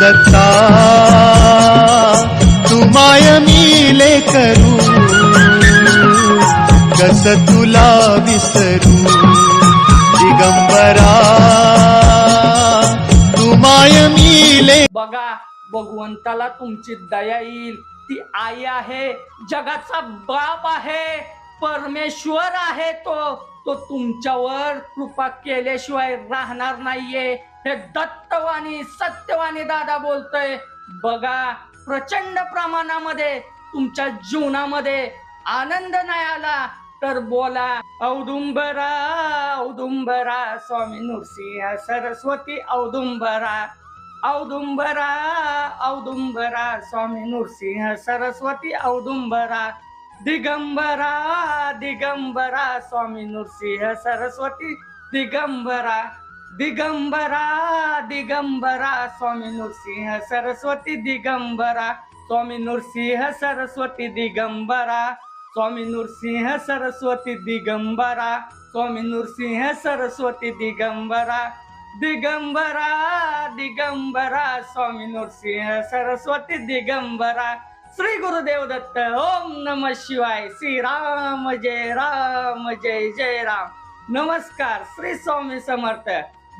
दत्ता तुमाय मिले करू कस तुला विसरू दिगंबरा तुमाय मिले बघा भगवंताला तुमची दया येईल. ती आई आहे जगाचा बाप आहे परमेश्वर आहे तो. तो तुमच्यावर कृपा केल्याशिवाय राहणार नाहीये. हे दत्तवाणी सत्यवाणी दादा बोलतोय. बघा प्रचंड प्रमाणामध्ये तुमच्या जीवनामध्ये आनंद नाही आला तर बोला औदुंबरा औदुंबरा स्वामी नृसिंह सरस्वती औदुंबरा औदुंबरा औदुंबरा स्वामी नृसिंह सरस्वती औदुंबरा दिगंबरा दिगंबरा स्वामी नृसिंह सरस्वती दिगंबरा दिगंबरा दिगंबरा स्वामी नृसिंह सरस्वती दिगंबरा स्वामी नृसिंह सरस्वती दिगंबरा स्वामी नृसिंह सरस्वती दिगंबरा स्वामी नृसिंह सरस्वती दिगंबरा दिगंबरा दिगंबरा स्वामी नृसिंह सरस्वती दिगंबरा। श्री गुरुदेव दत्त ओम नम शिवाय श्री राम जय राम जय जय राम। नमस्कार श्री स्वामी समर्थ।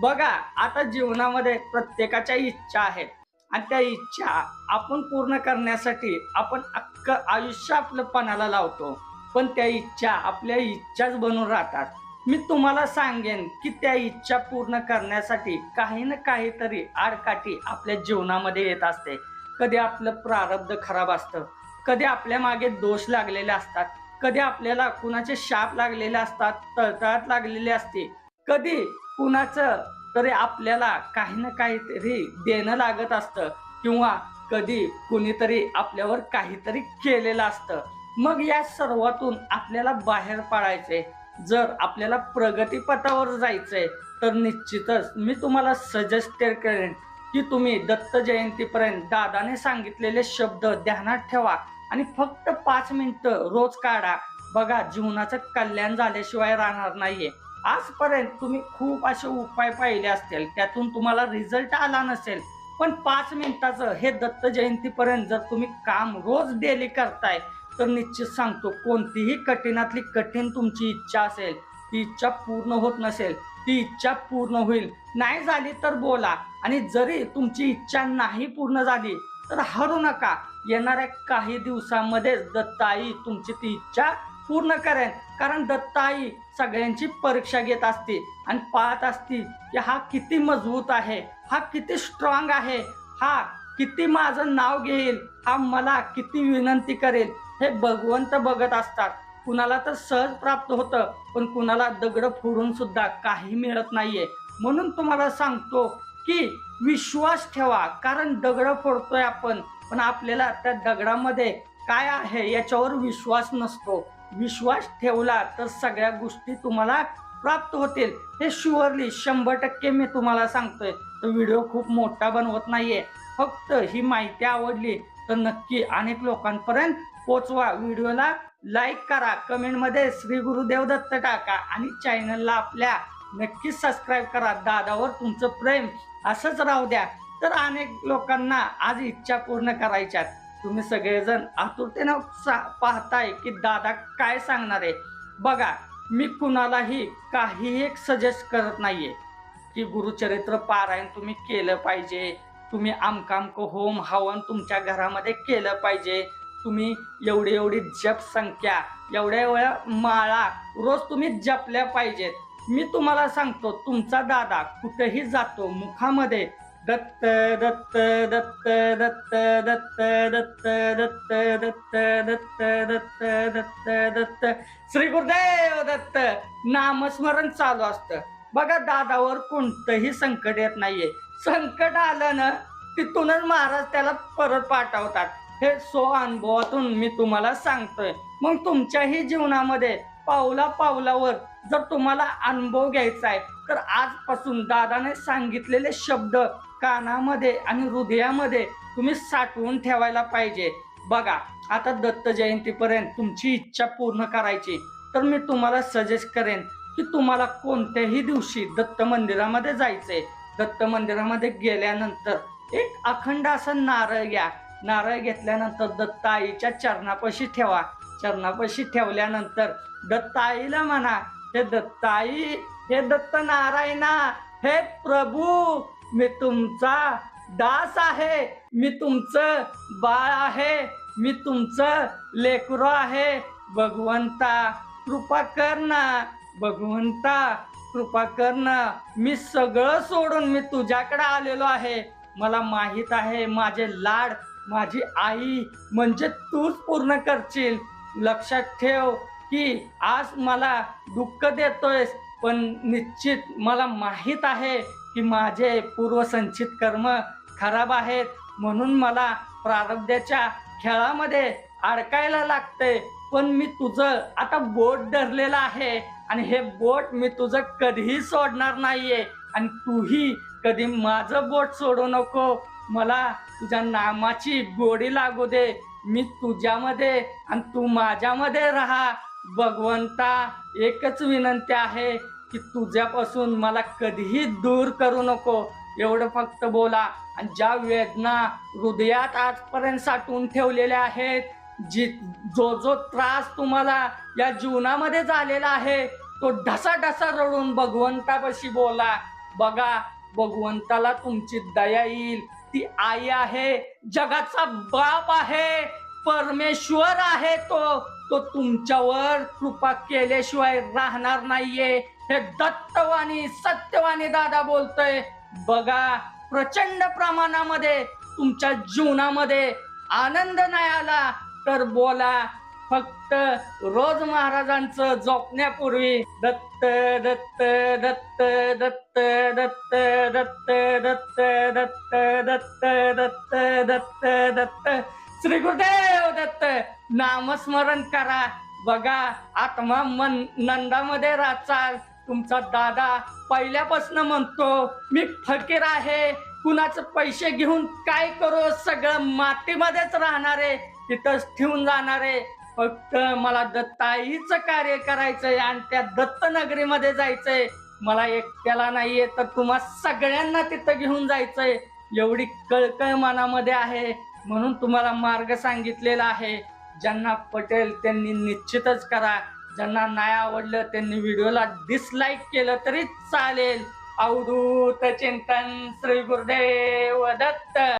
बघा आता जीवनामध्ये प्रत्येकाच्या इच्छा आहेत. आणि त्या इच्छा आपण पूर्ण करण्यासाठी आपण अख्खं आयुष्य आपलं पणाला लावतो. पण त्या इच्छा आपल्या इच्छाच बनून राहतात. मी तुम्हाला सांगेन की त्या इच्छा पूर्ण करण्यासाठी काही ना काहीतरी आडकाठी आपल्या जीवनामध्ये येत असते. कधी आपलं प्रारब्ध खराब असतं. कधी आपल्या मागे दोष लागलेले असतात. कधी आपल्याला कुणाचे शाप लागलेले असतात तळतळात लागलेले असते. कधी कुणाचं तरी आपल्याला काही ना काहीतरी देणं लागत असतं किंवा कधी कुणीतरी आपल्यावर काहीतरी केलेलं असतं. मग या सर्वातून आपल्याला बाहेर पाडायचे जर आपल्याला प्रगतीपथावर जायचंय तर निश्चितच मी तुम्हाला सजेस्ट करेन की तुम्ही दत्त जयंतीपर्यंत दादाने सांगितलेले शब्द ध्यानात ठेवा आणि फक्त पाच मिनिटं रोज काढा. बघा जीवनाचं कल्याण झाल्याशिवाय राहणार नाहीये. आजपर्यंत तुम्ही खूप असे उपाय पाहिले असतील त्यातून तुम्हाला रिझल्ट आला नसेल पण पाच मिनिटाचं हे दत्त जयंतीपर्यंत जर तुम्ही काम रोज डेली करताय तर निश्चित सांगतो कोणतीही कठीणातली कठीण तुमची इच्छा असेल ती इच्छा पूर्ण होत नसेल ती इच्छा पूर्ण होईल. नाही झाली तर बोला. आणि जरी तुमची इच्छा नाही पूर्ण झाली तर हरू नका. येणाऱ्या काही दिवसामध्येच दत्ताई तुमची ती इच्छा पूर्ण करेन. कारण दत्ताई सगळ्यांची परीक्षा घेत असते आणि पाहत असते की हा किती मजबूत आहे हा किती स्ट्रॉंग आहे हा किती माझं नाव घेईल हा मला किती विनंती करेल हे भगवंत बघत असतात. कुणाला तर सहज प्राप्त होतं पण कुणाला दगड फोडून सुद्धा काही मिळत नाहीये. म्हणून तुम्हाला सांगतो की विश्वास ठेवा कारण दगड फोडतोय आपण पण आपल्याला त्या दगडामध्ये काय आहे याच्यावर विश्वास नसतो. विश्वास ठेवला तर सगळ्या गोष्टी तुम्हाला प्राप्त होतील. हे शुअरली शंभर टक्के मी तुम्हाला सांगतोय. तर व्हिडिओ खूप मोठा बनवत नाहीये. फक्त ही माहिती आवडली तर नक्की अनेक लोकांपर्यंत पोचवा. व्हिडिओला लाईक करा. कमेंटमध्ये श्री गुरुदेव दत्त टाका आणि चॅनलला आपल्या नक्की सबस्क्राईब करा. दादावर तुमचं प्रेम असंच राहू द्या. तर अनेक लोकांना आज इच्छा पूर्ण करायच्यात. तुम्ही सगळेजण आतुरतेनं सा- पाहताय की दादा काय सांगणार आहे. बघा मी कुणालाही काही एक सजेस्ट करत नाहीये की गुरुचरित्र पारायण तुम्ही केलं पाहिजे. तुम्ही आमकामक होम हवन तुमच्या घरामध्ये केलं पाहिजे. तुम्ही एवढी एवढी जप संख्या एवढ्या एवढ्या माळा रोज तुम्ही जपल्या पाहिजेत. मी तुम्हाला सांगतो तुमचा दादा कुठेही जातो मुखामध्ये दत्त दत्त दत्त दत्त दत्त दत्त दत्त दत्त दत्त दत्त दत्त दत्त श्री गुरुदेव दत्त नामस्मरण चालू असतं बघा दादावर कोणतंही संकट येत नाहीये संकट आलं ना तिथूनच महाराज त्याला परत पाठवतात हे सो अनुभवातून मी तुम्हाला सांगतोय मग तुमच्याही जीवनामध्ये पावला पावलावर जर तुम्हाला अनुभव घ्यायचा आहे तर आजपासून दादाने सांगितलेले शब्द कानामध्ये आणि हृदयामध्ये तुम्ही साठवून ठेवायला पाहिजे. बघा आता दत्त जयंतीपर्यंत तुमची इच्छा पूर्ण करायची. तर मी तुम्हाला सजेस्ट करेन की तुम्हाला कोणत्याही दिवशी दत्त मंदिरामध्ये जायचंय. दत्त मंदिरामध्ये गेल्यानंतर एक अखंड असं नारळ घ्या. नारळ घेतल्यानंतर दत्त आईच्या चरणापाशी ठेवा. चरणापाशी ठेवल्यानंतर दत्त आईला म्हणा हे दत्ताई हे दत्त नारायणा हे प्रभू मी तुमचा दास आहे मी तुमचं बाळ आहे मी तुमचं लेकरू आहे. भगवंता कृपा कर ना. भगवंता कृपा कर ना. मी सगळं सोडून मी तुझ्याकडे आलेलो आहे. मला माहीत आहे माझे लाड माझी आई म्हणजे तूच पूर्ण करशील. लक्षात ठेव की आज मला दुःख देतोयस पण निश्चित मला माहीत आहे की माझे पूर्वसंचित कर्म खराब आहेत म्हणून मला प्रारब्धाच्या खेळामध्ये अडकायला लागते पण मी तुझं आता बोट धरलेलं आहे आणि हे बोट मी तुझं कधीही सोडणार नाहीये आणि तूही कधी माझं बोट सोडू नको. मला तुझ्या नामाची गोडी लागू दे. मी तुझ्यामध्ये आणि तू माझ्यामध्ये राहा. भगवंता एकच विनंती आहे. की तुझ्यापासून मला कधीही दूर करू नको. एवढं फक्त बोला. आणि ज्या वेदना हृदयात आजपर्यंत साठवून ठेवलेल्या आहेत जी जो जो त्रास तुम्हाला या जीवनामध्ये झालेला आहे तो ढसा ढसा रडून भगवंतापाशी बोला. बघा भगवंताला तुमची दया येईल. ती आई आहे जगाचा बाप आहे परमेश्वर आहे तो. तो तुमच्यावर कृपा केल्याशिवाय राहणार नाहीये. हे दत्तवाणी सत्यवाणी दादा बोलतोय बघा प्रचंड प्रमाणामध्ये तुमच्या जीवनामध्ये आनंद नाही आला तर बोला फक्त रोज महाराजांचं झोपण्यापूर्वी दत्त दत्त दत्त दत्त दत्त दत्त दत्त दत्त दत्त दत्त दत्त दत्त श्री गुरुदेव दत्त नामस्मरण करा बघा आत्मा मन नंदामध्ये राचाल तुमचा दादा पहिल्यापासून म्हणतो मी फकीर आहे कुणाचं पैसे घेऊन काय करू? सगळं मातीमध्येच राहणार आहे तिथंच ठेवून जाणारे फक्त मला दत्ताईचं कार्य करायचंय आणि त्या दत्तनगरीमध्ये जायचंय. मला एकट्याला नाहीये तर तुम्हा सगळ्यांना तिथं घेऊन जायचंय. एवढी कळकळ मनामध्ये आहे म्हणून तुम्हाला मार्ग सांगितलेला आहे. ज्यांना पटेल त्यांनी निश्चितच करा. ज्यांना नाही आवडलं त्यांनी व्हिडिओला डिसलाईक केलं तरी चालेल. अवधूत चिंतन श्री गुरुदेव दत्त.